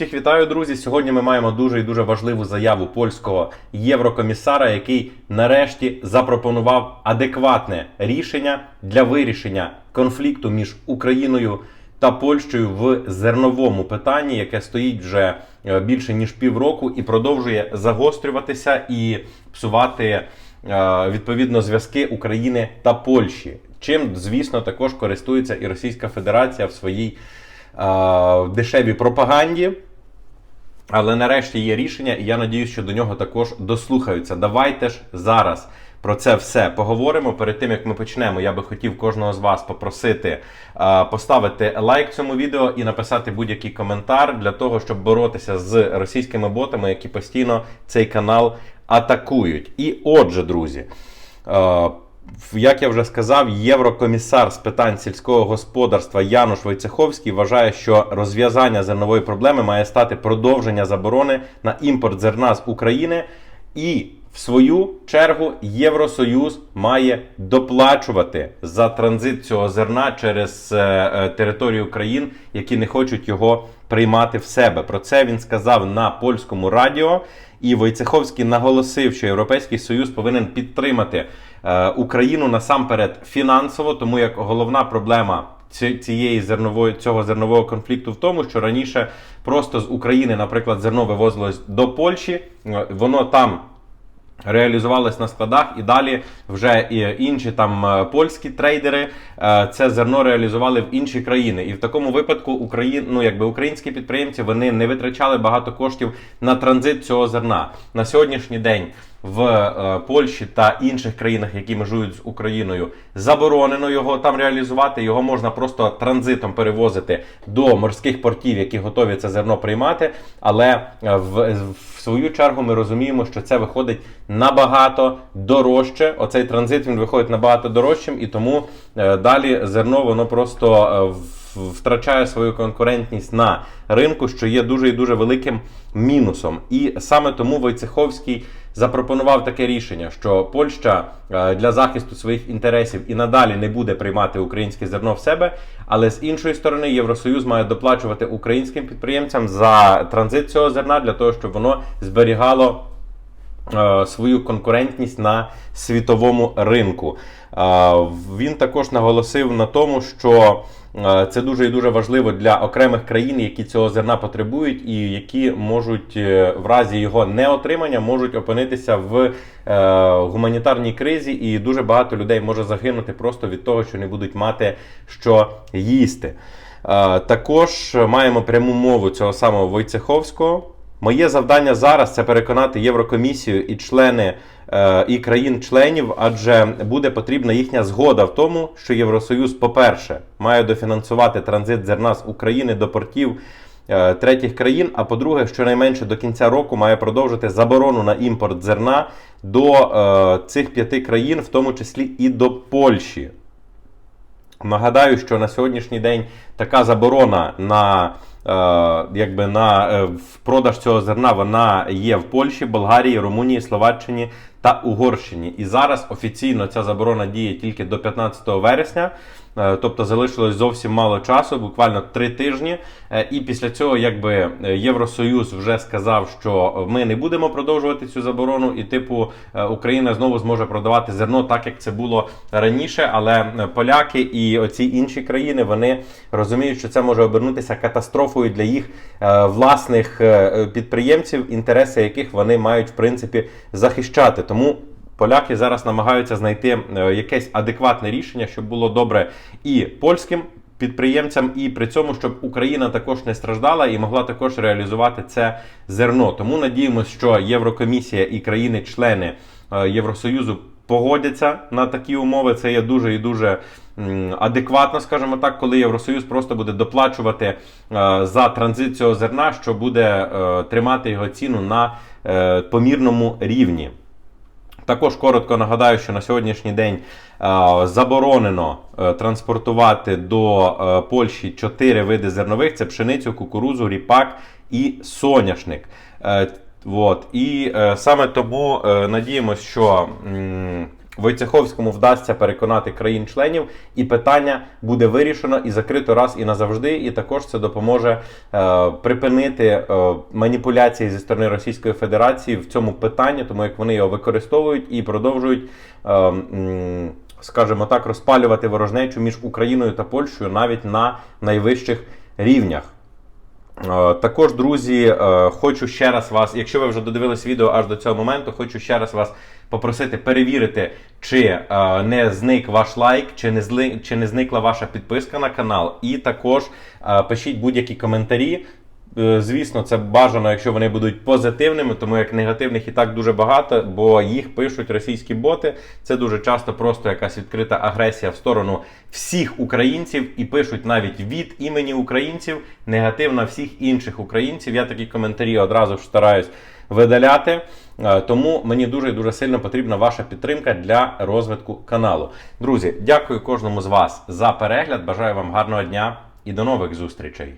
Всіх вітаю, друзі. Сьогодні ми маємо дуже і дуже важливу заяву польського єврокомісара, який нарешті запропонував адекватне рішення для вирішення конфлікту між Україною та Польщею в зерновому питанні, яке стоїть вже е, більше ніж півроку і продовжує загострюватися і псувати е, відповідно зв'язки України та Польщі. Чим, звісно, також користується і Російська Федерація в своїй е, дешевій пропаганді. Але нарешті є рішення, і я надіюсь, що до нього також дослухаються. Давайте ж зараз про це все поговоримо. Перед тим як ми почнемо, я би хотів кожного з вас попросити е, поставити лайк цьому відео і написати будь-який коментар для того, щоб боротися з російськими ботами, які постійно цей канал атакують. І отже, друзі. Як я вже сказав, єврокомісар з питань сільського господарства Януш Войцеховський вважає, що розв'язання зернової проблеми має стати продовження заборони на імпорт зерна з України, і в свою чергу Євросоюз має доплачувати за транзит цього зерна через е, е, територію країн, які не хочуть його приймати в себе. Про це він сказав на польському радіо. І Войцеховський наголосив, що Європейський Союз повинен підтримати Україну насамперед фінансово, тому як головна проблема цієї зернової цього зернового конфлікту в тому, що раніше просто з України, наприклад, зерно вивозилось до Польщі, е, воно там. Реалізувалось на складах, і далі вже і інші там е, польські трейдери е, це зерно реалізували в інші країни. І в такому випадку Україн, ну якби українські підприємці вони не витрачали багато коштів на транзит цього зерна. На сьогоднішній день в е, Польщі та інших країнах, які межують з Україною, заборонено його там реалізувати. Його можна просто транзитом перевозити до морських портів, які готові це зерно приймати. Але е, в, в свою чергу ми розуміємо, що це виходить набагато дорожче. Оцей транзит він виходить набагато дорожчим, і тому е, далі зерно воно просто втрачає свою конкурентність на ринку, що є дуже і дуже великим мінусом. І саме тому Войцеховський запропонував таке рішення, що Польща е, для захисту своїх інтересів і надалі не буде приймати українське зерно в себе, але з іншої сторони Євросоюз має доплачувати українським підприємцям за транзит цього зерна для того, щоб воно зберігало свою конкурентність на світовому ринку. Е, Він також наголосив на тому, що е, це дуже і дуже важливо для окремих країн, які цього зерна потребують, і які можуть е, в разі його неотримання можуть опинитися в е, гуманітарній кризі, і дуже багато людей може загинути просто від того, що не будуть мати що їсти. Е, Також маємо пряму мову цього самого Войцеховського. Моє завдання зараз це переконати Єврокомісію і члени е, і країн-членів, адже буде потрібна їхня згода в тому, що Євросоюз, по-перше, має дофінансувати транзит зерна з України до портів е, третіх країн. А по-друге, щонайменше до кінця року має продовжити заборону на імпорт зерна до е, цих п'яти країн, в тому числі і до Польщі. Нагадаю, що на сьогоднішній день така заборона на, е, якби на е, продаж цього зерна вона є в Польщі, Болгарії, Румунії, Словаччині та Угорщині. І зараз офіційно ця заборона діє тільки до 15 вересня. Е, Тобто залишилось зовсім мало часу, буквально три тижні. І після цього, якби Євросоюз вже сказав, що ми не будемо продовжувати цю заборону, і типу Україна знову зможе продавати зерно так, як це було раніше. Але поляки і оці інші країни вони розуміють, що це може обернутися катастрофою для їх е, власних е, підприємців, інтереси яких вони мають в принципі захищати. Тому Поляки зараз намагаються знайти е, якесь адекватне рішення, щоб було добре і польським підприємцям, і при цьому, щоб Україна також не страждала і могла також реалізувати це зерно. Тому надіємося, що Єврокомісія і країни-члени Євросоюзу погодяться на такі умови. Це є дуже і дуже адекватно, скажімо так, коли Євросоюз просто буде доплачувати е, за транзит цього зерна, що буде е, тримати його ціну на е, помірному рівні. Також коротко нагадаю, що на сьогоднішній день заборонено транспортувати до Польщі чотири види зернових: це пшеницю, кукурузу, ріпак і соняшник. Е, от. І е, саме тому е, надіємося, що м, Войцеховському вдасться переконати країн-членів, і питання буде вирішено і закрито раз і назавжди. І також це допоможе е, припинити е, маніпуляції зі сторони Російської Федерації в цьому питанні, тому як вони його використовують і продовжують. Е, м, Скажімо так, розпалювати ворожнечу між Україною та Польщею навіть на найвищих рівнях. Е, Також, друзі, е, хочу ще раз вас, якщо ви вже додивились відео аж до цього моменту, хочу ще раз вас попросити перевірити, чи е, не зник ваш лайк, чи не, зли, чи не зникла ваша підписка на канал. І також пишіть будь-які коментарі. Е, Звісно, це бажано, якщо вони будуть позитивними, тому як негативних і так дуже багато, бо їх пишуть російські боти. Це дуже часто просто якась відкрита агресія в сторону всіх українців і пишуть навіть від імені українців негатив на всіх інших українців. Я такі коментарі одразу ж стараюсь видаляти. Е, Тому мені дуже дуже сильно потрібна ваша підтримка для розвитку каналу. Друзі, дякую кожному з вас за перегляд. Бажаю вам гарного дня і до нових зустрічей.